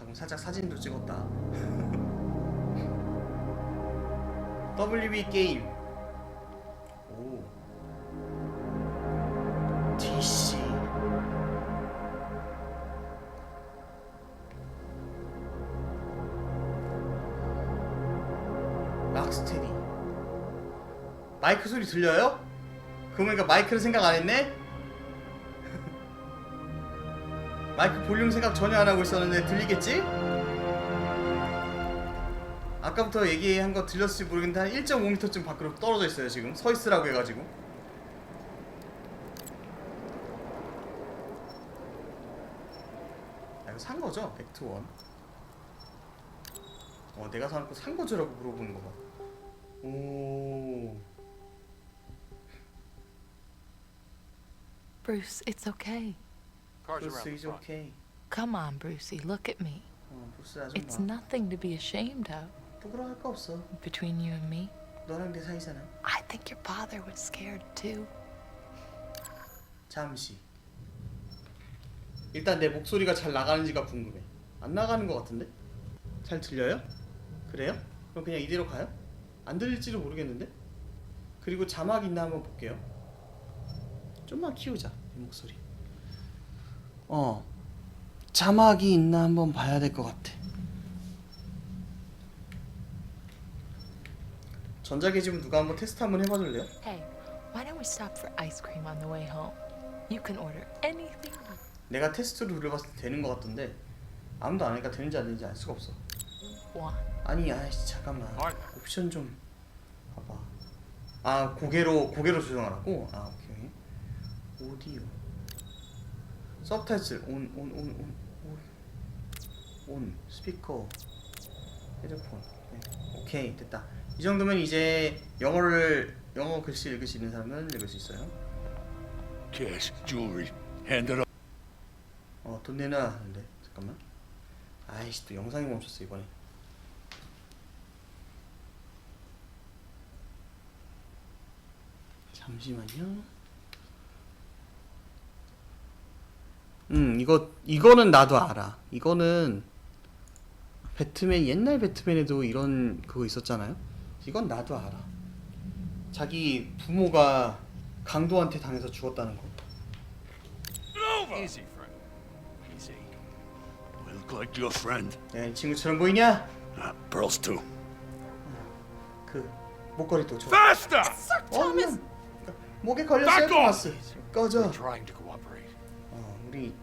방금 살짝 사진도 찍었다. WB 게임. 오. DC. 락스테디. 마이크 소리 들려요? 그러니까 마이크를 생각 안 했네? 마이크 볼륨 생각 전혀 안 하고 있었는데 들리겠지? 아까부터 얘기한 거 들렸을지 모르겠는데 한 1.5m쯤 밖으로 떨어져 있어요 지금 서 있으라고 해가지고 아 이거 산 거죠? 백투원 어 내가 사놓고 산 거죠라고 물어보는 거 봐 오 Bruce, it's okay. Cars around the is front. okay Come on, Brucey, look at me. 어 브루스 It's 아줌마 nothing to be ashamed of. 부끄러워할 거 없어 Between you and me, 너랑 내 사이잖아 I think your father was scared too. 잠시. 일단 내 목소리가 잘 나가는지가 궁금해. 안 나가는 것 같은데? 잘 들려요? 그래요? 그럼 그냥 이대로 가요? 안 들릴지도 모르겠는데? 그리고 자막 있나 한번 볼게요. 좀만 키우자 내 목소리. 어. 자막이 있나 한번 봐야 될 것 같아. 전자계집은 누가 한번 테스트 한번 해봐줄래요? Hey, why don't we stop for ice cream on the way home? You can order anything. you- 내가 테스트로 눌러봤을 때 되는 것 같던데 아무도 안 하니까 되는지 안 되는지 알 수가 없어 want. 아니 아이씨 잠깐만. 옵션 좀 봐봐 아 고개로 고개로 조정하라고? 아 오케이 오디오 서브타이틀 온 온 온 온 온 스피커 헤드폰 네. 오케이 됐다. 이 정도면 이제 영어를 영어 글씨 읽을 수 있는 사람은 읽을 수 있어요. Cash, jewelry, hand it up. 어돈 내놔. 하는데 잠깐만. 아이씨 또 영상이 멈췄어 이번에. 잠시만요 음 이거 이거는 나도 알아 이거는 배트맨 옛날 배트맨에도 이런 그거 있었잖아요 이건 나도 알아 자기 부모가 강도한테 당해서 죽었다는 거 Easy, friend. Easy. We look like your friend. 야, 이 친구처럼 보이냐? Uh, pearls too. 그 목걸이도 줘. Faster! 어, 그냥 목에 걸렸어요, Back off! 토마스. 꺼져. Trying to. 어, 우리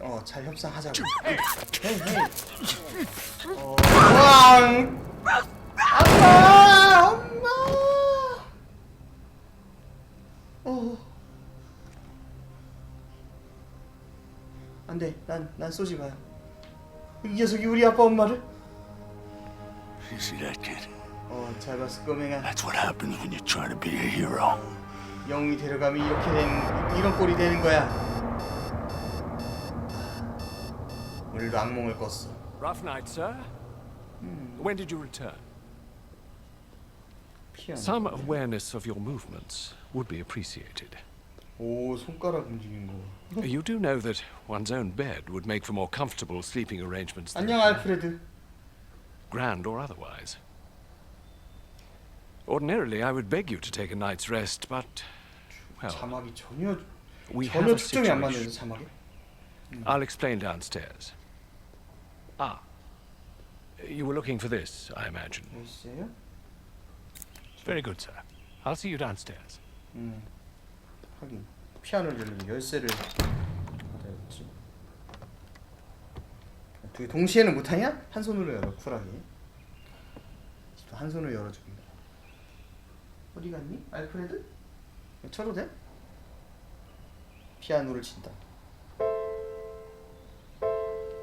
어, 잘 협상하자고. 헤이, 헤이. 어, 왕. 아빠, 엄마. 어. 안 돼. 난, 난 쏘지 마요. 이 녀석이 우리 아빠 엄마를? You see that kid? 어, 잘 봤어, 꼬맹아. That's what happens when you try to be a hero. 영웅이 데려가면 이렇게 된 이런 꼴이 되는 거야. 오늘도 악몽을 꿨어. Rough night, sir. When did you return? 피아노. Some awareness of your movements would be appreciated. 오 손가락 움직인 거. you do know that one's own bed would make for more comfortable sleeping arrangements than 안녕 알프레드. grand or otherwise. Ordinarily, I would beg you to take a night's rest, but well, 자막이 전혀 we have 전혀 a 측정이 안 situation. 맞네요 자막에. I'll explain downstairs. Ah, you were looking for this, I imagine. 있어요? Very good, sir. I'll see you downstairs. 음. 하긴 피아노를 열려면 열쇠를 받아야겠지. 두 개 동시에는 못하냐? 한 손으로 열어 쿨하게. 또한 손으로 열어줍니다. 어디 갔니? 알프레드? 쳐도 돼? 피아노를 친다.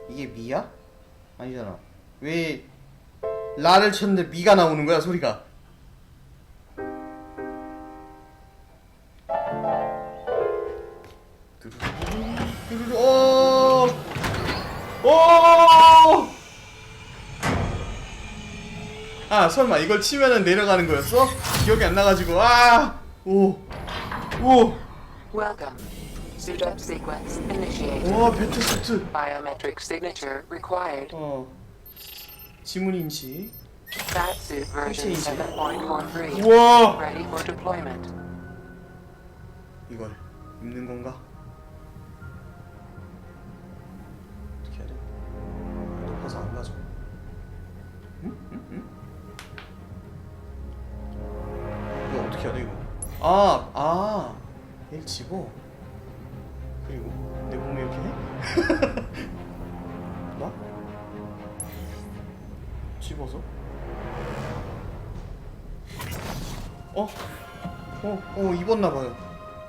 이게 미야? 아니잖아. 왜 라를 쳤는데 미가 나오는 거야 소리가? 오! 오! 아 설마 이걸 치면은 내려가는 거였어? 기억이 안 나가지고 아! 오! 오! Welcome. Suit up sequence initiated. 와 배트 수트 Biometric signature required. 어 지문 인식 Bat suit version Change it. 7.43. 우와 Ready for deployment. 이걸 입는 건가? 어떻게 해야 돼? 높아서 안 가져. 응? 응? 응? 이거 어떻게 해야 돼 이거? 아, 아, 얘를 집어. 그리고 내 몸에 이렇게 해? 나? 집어서? 어? 어, 어 입었나 봐요.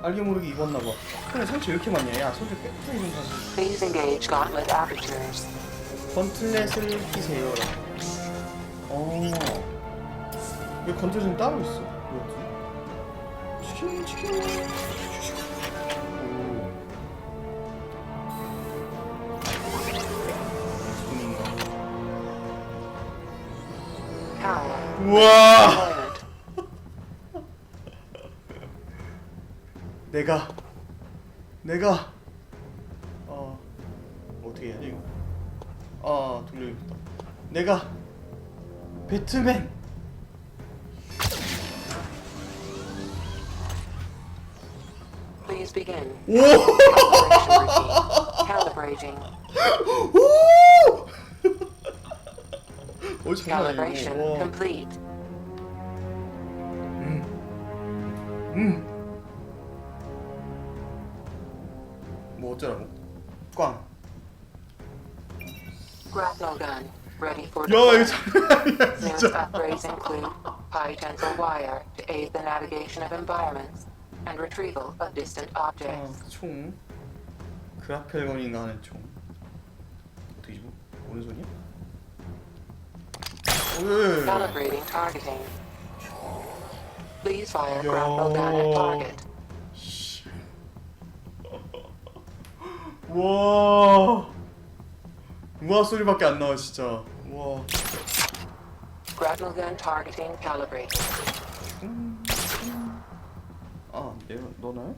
알게 모르게 입었나 봐. 근데 상처 왜 이렇게 많냐? 야, 손좀 깨끗하게 좀 사지. Please engage gauntlet apertures. 건틀렛을 끼세요. 어. 왜 건틀렛은 따로 있어? 왜지? 치킨, 치킨. 우와! 내가 내가 어 어떻게 해야 돼 이거 아 돌려야겠다 내가 배트맨 Please begin. 오! Calibration routine. Calibrating. 오! 어 장난 Calibration 아니고 와. complete. 음. 뭐 어쩌라고? 꽝. Grapnel gun. Ready for 야 이거 deployment. 장난 아니야 Newest 진짜. upgrades include high tensile wire to aid the navigation of environments and retrieval of distant objects. 아, 총. 그라펠건인가 하는 총. 어떻게 집어? 오른손이야? 어, 왜. Calibrating targeting. Please fire grapnel gun at target. 와. 우와 소리밖에 안 나와 진짜. 와. Grapnel gun targeting calibrated. 아, 내가 너나요?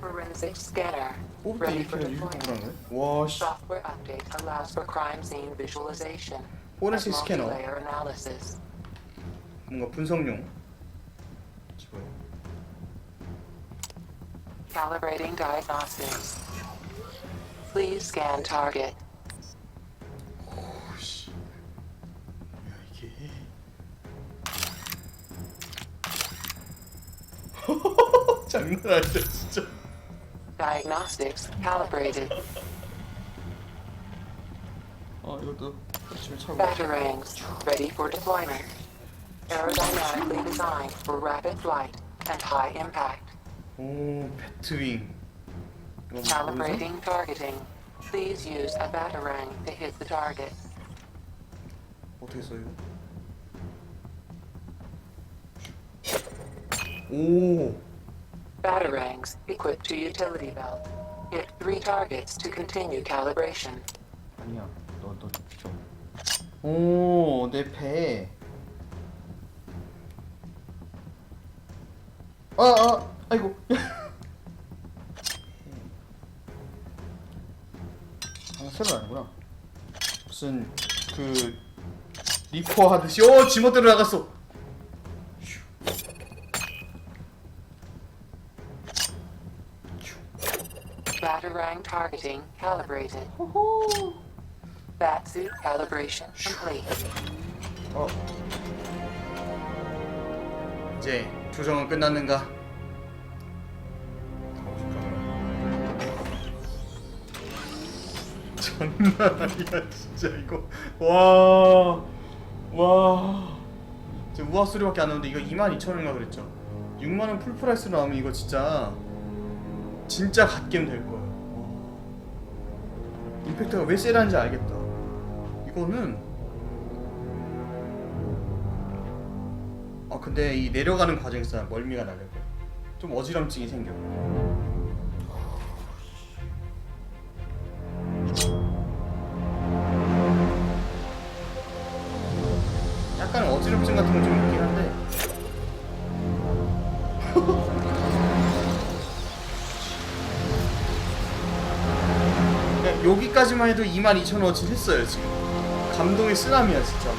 Forensic scanner. 뽑을 때 Ready 이렇게 for 이렇게 deployment. 보라는 거야? 와 씨. Software update allows for crime scene visualization. Forensic and scanner. multi-layer analysis. 뭔가 분석용. 집어요. Calibrating diagnostics. Please scan target. 오씨. 뭐야 이게? 장난 아니다 진짜. Diagnostics calibrated. 아 이것도 아침에 차고. Batarangs ready for deployment. Aerodynamically designed for rapid flight and high impact. 오 배트윙. 이거 뭐 Calibrating targeting. Please use a batarang to hit the target. 어떻게 써 이거? 오. Batarangs equipped to utility belt. Hit three targets to continue calibration. 아니야. 너너 비켜. 오, 내 배. 아, 아, 아이고. 아, 새로 아니구나. 무슨 그 리퍼 하듯이 어 지멋대로 나갔어. Batarang targeting calibrated. Batsuit calibration complete. 어. 이제 조정은 끝났는가? 가고 싶다. 장난 아니야 진짜 이거. 와, 와. 지금 우아 소리밖에 안 나는데 이거 22,000원인가 그랬죠? 6만 원 풀 프라이스로 나오면 이거 진짜 진짜 갓겜 될 거예요. 와. 임팩트가 왜 세라는지 알겠다. 이거는 아 근데 이 내려가는 과정에서 멀미가 나요. 좀 어지럼증이 생겨. 그냥 여기까지만 해도 22,000원어치 했어요 지금. 감동의 쓰나미야 진짜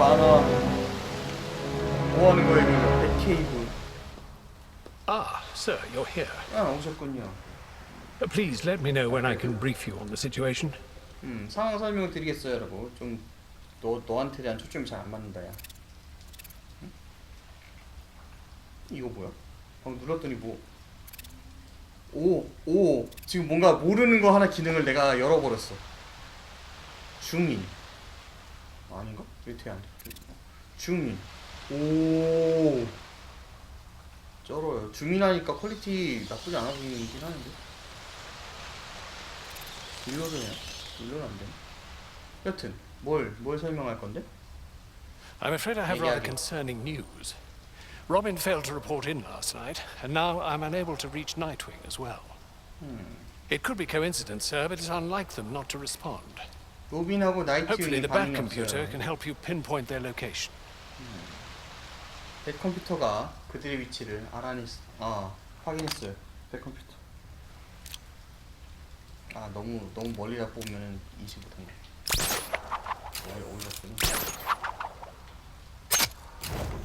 많아 뭐 하는 거야 이거 백케이브 Ah, sir, you're here. 아 오셨군요 Please let me know when I can brief you on the situation. 음 상황 설명을 드리겠어요 라고 좀 너, 너한테 대한 초점이 잘 안 맞는다 야 응? 이거 뭐야? 방금 눌렀더니 뭐 오, 오, 지금 뭔가 모르는 거 하나 기능을 내가 열어버렸어. 줌인. 아닌가? 왜 뒤에 안 돼? 줌인. 오. 쩔어요. 줌인하니까 퀄리티 나쁘지 않아 보이긴 하는데. 딜러드네. 딜러는 안 되네. 여튼, 뭘, 뭘 설명할 건데? I'm afraid I have Yeah, rather yeah. concerning news. Robin failed to report in last night, and now I'm unable to reach Nightwing as well. It could be coincidence, sir, but it's unlike them not to respond. 로빈하고 나이트윙이 반응이 computer 없어요. can help you pinpoint their location. 백 컴퓨터가 그들의 위치를 알아냈, 아 확인했어요. 백 컴퓨터. 아 너무 너무 멀리다 보면은 인식 못한 거. 어, 어디 갔구나.